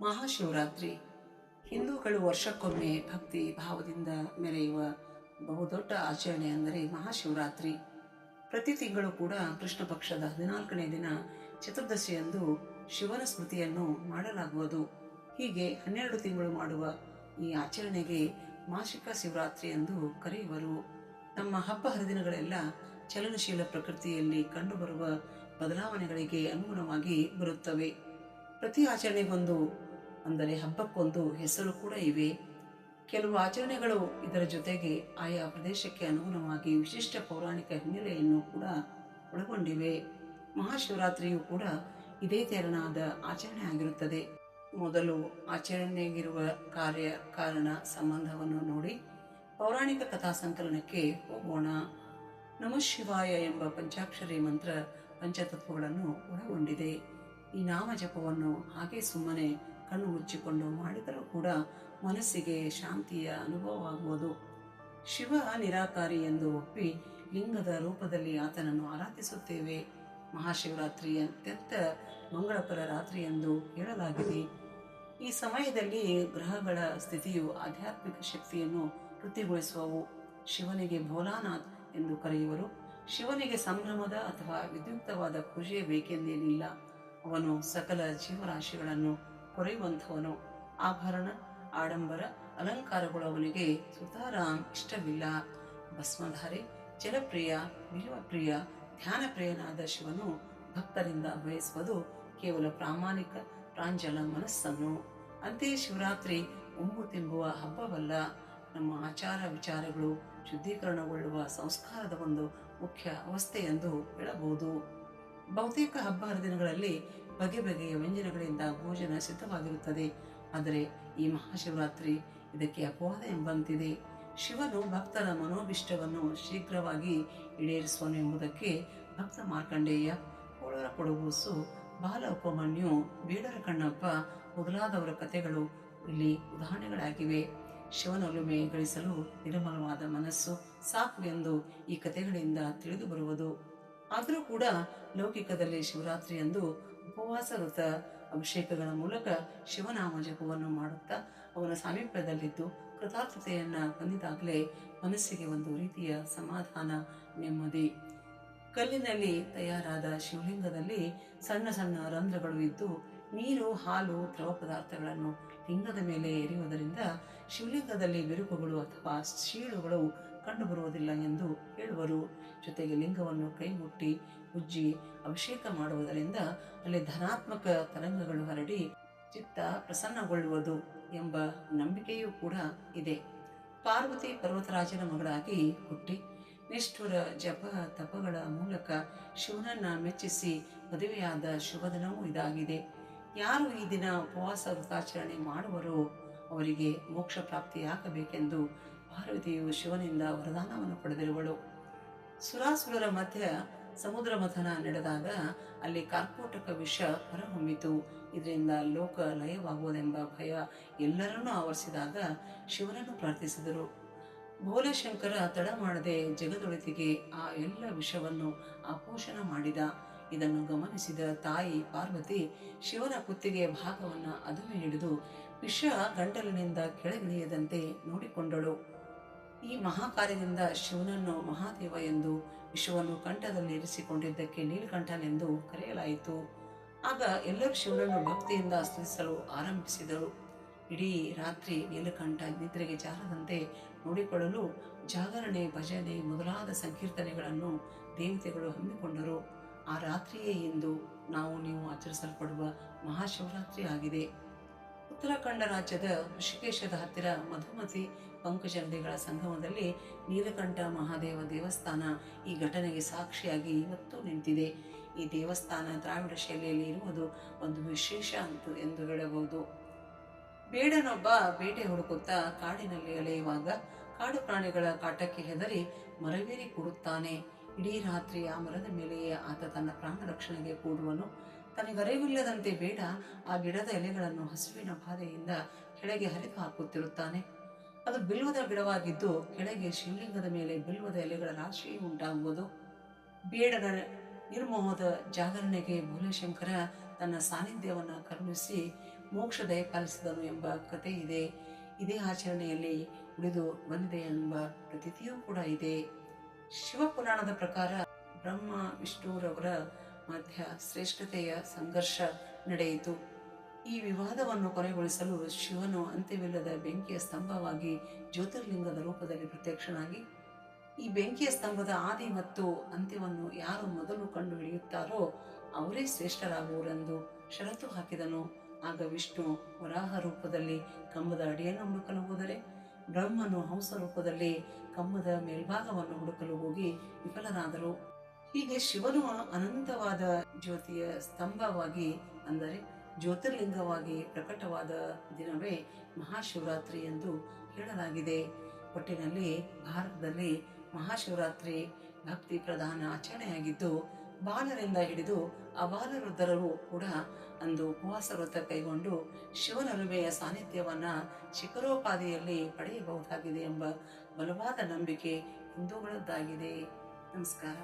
ಮಹಾಶಿವರಾತ್ರಿ. ಹಿಂದೂಗಳು ವರ್ಷಕ್ಕೊಮ್ಮೆ ಭಕ್ತಿ ಭಾವದಿಂದ ಮೆರೆಯುವ ಬಹುದೊಡ್ಡ ಆಚರಣೆ ಅಂದರೆ ಮಹಾಶಿವರಾತ್ರಿ. ಪ್ರತಿ ತಿಂಗಳು ಕೂಡ ಕೃಷ್ಣ ಪಕ್ಷದ ಹದಿನಾಲ್ಕನೇ ದಿನ ಚತುರ್ದಶಿಯಂದು ಶಿವನ ಸ್ಮೃತಿಯನ್ನು ಮಾಡಲಾಗುವುದು. ಹೀಗೆ ಹನ್ನೆರಡು ತಿಂಗಳು ಮಾಡುವ ಈ ಆಚರಣೆಗೆ ಮಾಸಿಕ ಶಿವರಾತ್ರಿ ಎಂದು ಕರೆಯುವರು. ನಮ್ಮ ಹಬ್ಬ ಹರಿದಿನಗಳೆಲ್ಲ ಚಲನಶೀಲ ಪ್ರಕೃತಿಯಲ್ಲಿ ಕಂಡುಬರುವ ಬದಲಾವಣೆಗಳಿಗೆ ಅನುಗುಣವಾಗಿ ಬರುತ್ತವೆ. ಪ್ರತಿ ಆಚರಣೆಗೊಂದು ಅಂದರೆ ಹಬ್ಬಕ್ಕೊಂದು ಹೆಸರು ಕೂಡ ಇವೆ. ಕೆಲವು ಆಚರಣೆಗಳು ಇದರ ಜೊತೆಗೆ ಆಯಾ ಪ್ರದೇಶಕ್ಕೆ ಅನುಗುಣವಾಗಿ ವಿಶಿಷ್ಟ ಪೌರಾಣಿಕ ಹಿನ್ನೆಲೆಯನ್ನು ಕೂಡ ಒಳಗೊಂಡಿವೆ. ಮಹಾಶಿವರಾತ್ರಿಯು ಕೂಡ ಇದೇ ತೆರನಾದ ಆಚರಣೆ ಆಗಿರುತ್ತದೆ. ಮೊದಲು ಆಚರಣೆಗಿರುವ ಕಾರ್ಯ ಕಾರಣ ಸಂಬಂಧವನ್ನು ನೋಡಿ ಪೌರಾಣಿಕ ಕಥಾ ಸಂಕಲನಕ್ಕೆ ಹೋಗೋಣ. ನಮಃ ಶಿವಾಯ ಎಂಬ ಪಂಚಾಕ್ಷರಿ ಮಂತ್ರ ಪಂಚತತ್ವಗಳನ್ನು ಒಳಗೊಂಡಿದೆ. ಈ ನಾಮ ಜಪವನ್ನು ಹಾಗೆ ಸುಮ್ಮನೆ ಕಣ್ಣು ಮುಚ್ಚಿಕೊಂಡು ಮಾಡಿದರೂ ಕೂಡ ಮನಸ್ಸಿಗೆ ಶಾಂತಿಯ ಅನುಭವವಾಗುವುದು ಶಿವ ನಿರಾಕಾರಿ ಎಂದು ಒಪ್ಪಿ ಲಿಂಗದ ರೂಪದಲ್ಲಿ ಆತನನ್ನು ಆರಾಧಿಸುತ್ತೇವೆ. ಮಹಾಶಿವರಾತ್ರಿ ಅತ್ಯಂತ ಮಂಗಳಕರ ರಾತ್ರಿ ಎಂದು ಹೇಳಲಾಗಿದೆ. ಈ ಸಮಯದಲ್ಲಿ ಗ್ರಹಗಳ ಸ್ಥಿತಿಯು ಆಧ್ಯಾತ್ಮಿಕ ಶಕ್ತಿಯನ್ನು ವೃತ್ತಿಗೊಳಿಸುವವು ಶಿವನಿಗೆ ಭೋಲಾನಾಥ್ ಎಂದು ಕರೆಯುವರು. ಶಿವನಿಗೆ ಸಂಭ್ರಮದ ಅಥವಾ ವಿದ್ಯುಕ್ತವಾದ ಖುಷಿಯೇ ಬೇಕೆಂದೇನಿಲ್ಲ. ಅವನು ಸಕಲ ಜೀವರಾಶಿಗಳನ್ನು ಕೊರೆಯುವಂಥವನು. ಆಭರಣ, ಆಡಂಬರ ಅಲಂಕಾರಗಳು ಅವನಿಗೆ ಸುತಾರಾಮ್ ಇಷ್ಟವಿಲ್ಲ. ಭಸ್ಮಧಾರಿ, ಜಲಪ್ರಿಯ ಬಿಲ್ವಪ್ರಿಯ ಧ್ಯಾನಪ್ರಿಯನಾದ ಶಿವನು ಭಕ್ತರಿಂದ ಬಯಸುವುದು ಕೇವಲ ಪ್ರಾಮಾಣಿಕ ಪ್ರಾಂಜಲ ಮನಸ್ಸನ್ನು. ಅಂತೆಯೇ ಶಿವರಾತ್ರಿ ಉಂಬು ತಿಂಬುವ ಹಬ್ಬವಲ್ಲ. ನಮ್ಮ ಆಚಾರ ವಿಚಾರಗಳು ಶುದ್ಧೀಕರಣಗೊಳ್ಳುವ ಸಂಸ್ಕಾರದ ಒಂದು ಮುಖ್ಯ ಅವಸ್ಥೆ ಎಂದು ಹೇಳಬಹುದು. ಬಹುತೇಕ ಹಬ್ಬ ಹರಿದಿನಗಳಲ್ಲಿ ಬಗೆ ಬಗೆಯ ವ್ಯಂಜನಗಳಿಂದ ಭೋಜನ ಸಿದ್ಧವಾಗಿರುತ್ತದೆ. ಆದರೆ ಈ ಮಹಾಶಿವರಾತ್ರಿ ಇದಕ್ಕೆ ಅಪವಾದ ಎಂಬಂತಿದೆ. ಶಿವನು ಭಕ್ತರ ಮನೋಭಿಷ್ಟವನ್ನು ಶೀಘ್ರವಾಗಿ ಈಡೇರಿಸುವನು ಎಂಬುದಕ್ಕೆ ಭಕ್ತ ಮಾರ್ಕಂಡೇಯ ಕೋಳರ ಕೊಡಗೂಸು ಬಾಲ ಉಪಮನ್ಯು ಬೀಡರ ಕಣ್ಣಪ್ಪ ಮೊದಲಾದವರ ಕಥೆಗಳು ಇಲ್ಲಿ ಉದಾಹರಣೆಗಳಾಗಿವೆ. ಶಿವನೊಲುಮೆ ಗಳಿಸಲು ನಿರ್ಮಲವಾದ ಮನಸ್ಸು ಸಾಕು ಎಂದು ಈ ಕಥೆಗಳಿಂದ ತಿಳಿದು ಬರುವುದು ಆದರೂ ಕೂಡ ಲೌಕಿಕದಲ್ಲಿ ಶಿವರಾತ್ರಿಯಂದು ಉಪವಾಸ ಅಭಿಷೇಕಗಳ ಮೂಲಕ ಶಿವನಾಮ ಜಪವನ್ನು ಮಾಡುತ್ತಾ ಅವನ ಸಾಮೀಪ್ಯದಲ್ಲಿದ್ದು ಕೃತಾರ್ಥತೆಯನ್ನು ಹೊಂದಿದಾಗಲೇ ಮನಸ್ಸಿಗೆ ಒಂದು ರೀತಿಯ ಸಮಾಧಾನ, ನೆಮ್ಮದಿ. ಕಲ್ಲಿನಲ್ಲಿ ತಯಾರಾದ ಶಿವಲಿಂಗದಲ್ಲಿ ಸಣ್ಣ ಸಣ್ಣ ರಂಧ್ರಗಳು ಇದ್ದು ನೀರು, ಹಾಲು, ದ್ರವ ಪದಾರ್ಥಗಳನ್ನು ಲಿಂಗದ ಮೇಲೆ ಎರೆಯುವುದರಿಂದ ಶಿವಲಿಂಗದಲ್ಲಿ ಬಿರುಕುಗಳು ಅಥವಾ ಶೀಳುಗಳು ಕಂಡುಬರುವುದಿಲ್ಲ ಎಂದು ಹೇಳುವರು. ಜೊತೆಗೆ ಲಿಂಗವನ್ನು ಕೈಮುಟ್ಟಿ, ಉಜ್ಜಿ, ಅಭಿಷೇಕ ಮಾಡುವುದರಿಂದ ಅಲ್ಲಿ ಧನಾತ್ಮಕ ತರಂಗಗಳು ಹರಡಿ ಚಿತ್ತ ಪ್ರಸನ್ನಗೊಳ್ಳುವುದು ಎಂಬ ನಂಬಿಕೆಯೂ ಕೂಡ ಇದೆ. ಪಾರ್ವತಿ ಪರ್ವತರಾಜನ ಮಗಳಾಗಿ ಹುಟ್ಟಿ ನಿಷ್ಠುರ ಜಪ ತಪಗಳ ಮೂಲಕ ಶಿವನನ್ನ ಮೆಚ್ಚಿಸಿ ಮದುವೆಯಾದ ಶುಭದಿನವೂ ಇದಾಗಿದೆ. ಯಾರು ಈ ದಿನ ಉಪವಾಸ ವ್ರತಾಚರಣೆ ಮಾಡುವರೋ ಅವರಿಗೆ ಮೋಕ್ಷ ಪ್ರಾಪ್ತಿಯಾಗಬೇಕೆಂದು ಪಾರ್ವತಿಯು ಶಿವನಿಂದ ವರದಾನವನ್ನು ಪಡೆದಿರುವಳು. ಸುರಾಸುರರ ಮಧ್ಯ ಸಮುದ್ರ ಮಥನ ನಡೆದಾಗ ಅಲ್ಲಿ ಕಾರ್ಕೋಟಕ ವಿಷ ಹೊರಹೊಮ್ಮಿತು. ಇದರಿಂದ ಲೋಕ ಲಯವಾಗುವುದೆಂಬ ಭಯ ಎಲ್ಲರನ್ನೂ ಆವರಿಸಿದಾಗ ಶಿವನನ್ನು ಪ್ರಾರ್ಥಿಸಿದರು. ಭೋಲೆಶಂಕರ ತಡ ಮಾಡದೆ ಜಗದೊಳಿತಿಗೆ ಆ ಎಲ್ಲ ವಿಷವನ್ನು ಅಪೋಷಣ ಮಾಡಿದ. ಇದನ್ನು ಗಮನಿಸಿದ ತಾಯಿ ಪಾರ್ವತಿ ಶಿವನ ಕುತ್ತಿಗೆಯ ಭಾಗವನ್ನು ಅದುಮೆ ಹಿಡಿದು ವಿಷ ಗಂಟಲಿನಿಂದ ಕೆಳಗಿಳಿಯದಂತೆ ನೋಡಿಕೊಂಡಳು. ಈ ಮಹಾಕಾರ್ಯದಿಂದ ಶಿವನನ್ನು ಮಹಾದೇವ ಎಂದು ವಿಶ್ವವನ್ನು ಕಂಠದಲ್ಲಿ ಇರಿಸಿಕೊಂಡಿದ್ದಕ್ಕೆ ನೀಲಕಂಠನೆಂದು ಕರೆಯಲಾಯಿತು. ಆಗ ಎಲ್ಲರೂ ಶಿವನನ್ನು ಭಕ್ತಿಯಿಂದ ಸ್ತುತಿಸಲು ಆರಂಭಿಸಿದರು. ಇಡೀ ರಾತ್ರಿ ನೀಲಕಂಠ ನಿದ್ರೆಗೆ ಜಾರದಂತೆ ನೋಡಿಕೊಳ್ಳಲು ಜಾಗರಣೆ, ಭಜನೆ ಮೊದಲಾದ ಸಂಕೀರ್ತನೆಗಳನ್ನು ದೇವತೆಗಳು ಹಮ್ಮಿಕೊಂಡರು. ಆ ರಾತ್ರಿಯೇ ಇಂದು ನಾವು ನೀವು ಆಚರಿಸಲ್ಪಡುವ ಮಹಾಶಿವರಾತ್ರಿ ಆಗಿದೆ. ಉತ್ತರಾಖಂಡ ರಾಜ್ಯದ ಋಷಿಕೇಶದ ಹತ್ತಿರ ಮಧುಮತಿ ಪಂಕಜ ನದಿಗಳ ಸಂಗಮದಲ್ಲಿ ನೀಲಕಂಠ ಮಹಾದೇವ ದೇವಸ್ಥಾನ ಈ ಘಟನೆಗೆ ಸಾಕ್ಷಿಯಾಗಿ ಇವತ್ತು ನಿಂತಿದೆ. ಈ ದೇವಸ್ಥಾನ ದ್ರಾವಿಡ ಶೈಲಿಯಲ್ಲಿ ಇರುವುದು ಒಂದು ವಿಶೇಷ ಅಂತು ಎಂದು ಹೇಳಬಹುದು. ಬೇಡನೊಬ್ಬ ಬೇಟೆ ಹುಡುಕುತ್ತಾ ಕಾಡಿನಲ್ಲಿ ಅಲೆಯುವಾಗ ಕಾಡು ಪ್ರಾಣಿಗಳ ಕಾಟಕ್ಕೆ ಹೆದರಿ ಮರವೇರಿ ಕೂಡುತ್ತಾನೆ. ಇಡೀ ರಾತ್ರಿ ಆ ಮರದ ಮೇಲೆಯೇ ಆತ ತನ್ನ ಪ್ರಾಣ ರಕ್ಷಣೆಗೆ ಕೂಡುವನು. ತನಗರಿವಿಲ್ಲದಂತೆ ಬೇಡ, ಆ ಗಿಡದ ಎಲೆಗಳನ್ನು ಹಸುವಿನ ಬಾಧೆಯಿಂದ ಕೆಳಗೆ ಹರಿದು ಹಾಕುತ್ತಿರುತ್ತಾನೆ. ಅದು ಬಿಲ್ವದ ಗಿಡವಾಗಿದ್ದು ಕೆಳಗೆ ಶಿವಲಿಂಗದ ಮೇಲೆ ಬಿಲ್ವದ ಎಲೆಗಳ ರಾಶಿ ಉಂಟಾಗುವುದು. ಬೇಡರ ನಿರ್ಮೋಹದ ಜಾಗರಣೆಗೆ ಭೋಲೆಶಂಕರ ತನ್ನ ಸಾನ್ನಿಧ್ಯವನ್ನು ಕರುಣಿಸಿ ಮೋಕ್ಷ ದಯಪಾಲಿಸಿದನು ಎಂಬ ಕಥೆ ಇದೆ. ಇದೇ ಆಚರಣೆಯಲ್ಲಿ ಉಳಿದು ಬಂದಿದೆ ಎಂಬ ಪ್ರತೀತಿಯೂ ಕೂಡ ಇದೆ. ಶಿವಪುರಾಣದ ಪ್ರಕಾರ ಬ್ರಹ್ಮ ವಿಷ್ಣುರವರ ಮಧ್ಯ ಶ್ರೇಷ್ಠತೆಯ ಸಂಘರ್ಷ ನಡೆಯಿತು. ಈ ವಿವಾದವನ್ನು ಕೊನೆಗೊಳಿಸಲು ಶಿವನು ಅಂತ್ಯವಿಲ್ಲದ ಬೆಂಕಿಯ ಸ್ತಂಭವಾಗಿ ಜ್ಯೋತಿರ್ಲಿಂಗದ ರೂಪದಲ್ಲಿ ಪ್ರತ್ಯಕ್ಷನಾಗಿ, ಈ ಬೆಂಕಿಯ ಸ್ತಂಭದ ಆದಿ ಮತ್ತು ಅಂತ್ಯವನ್ನು ಯಾರು ಮೊದಲು ಕಂಡು ಹಿಡಿಯುತ್ತಾರೋ ಅವರೇ ಶ್ರೇಷ್ಠರಾಗುವರೆಂದು ಷರತ್ತು ಹಾಕಿದನು. ಆಗ ವಿಷ್ಣು ವರಾಹ ರೂಪದಲ್ಲಿ ಕಂಬದ ಅಡಿಯನ್ನು ಹುಡುಕಲು ಹೋದರೆ ಬ್ರಹ್ಮನು ಹಂಸ ರೂಪದಲ್ಲಿ ಕಮ್ಮದ ಮೇಲ್ಭಾಗವನ್ನು ಹುಡುಕಲು ಹೋಗಿ ವಿಫಲರಾದರು ಹೀಗೆ ಶಿವನು ಅನಂತವಾದ ಜ್ಯೋತಿಯ ಸ್ತಂಭವಾಗಿ, ಅಂದರೆ ಜ್ಯೋತಿರ್ಲಿಂಗವಾಗಿ ಪ್ರಕಟವಾದ ದಿನವೇ ಮಹಾಶಿವರಾತ್ರಿ ಎಂದು ಹೇಳಲಾಗಿದೆ. ಒಟ್ಟಿನಲ್ಲಿ ಭಾರತದಲ್ಲಿ ಮಹಾಶಿವರಾತ್ರಿ ಭಕ್ತಿ ಪ್ರಧಾನ ಆಚರಣೆಯಾಗಿದ್ದು ಬಾಲರಿಂದ ಹಿಡಿದು ಅಬಾಲವೃದ್ಧರು ಕೂಡ ಅಂದು ಉಪವಾಸ ವೃತ್ತ ಕೈಗೊಂಡು ಶಿವನರುವೆಯ ಸಾನ್ನಿಧ್ಯವನ್ನು ಶಿಖರೋಪಾದಿಯಲ್ಲಿ ಪಡೆಯಬಹುದಾಗಿದೆ ಎಂಬ ಬಲವಾದ ನಂಬಿಕೆ ಹಿಂದೂಗಳದ್ದಾಗಿದೆ. ನಮಸ್ಕಾರ.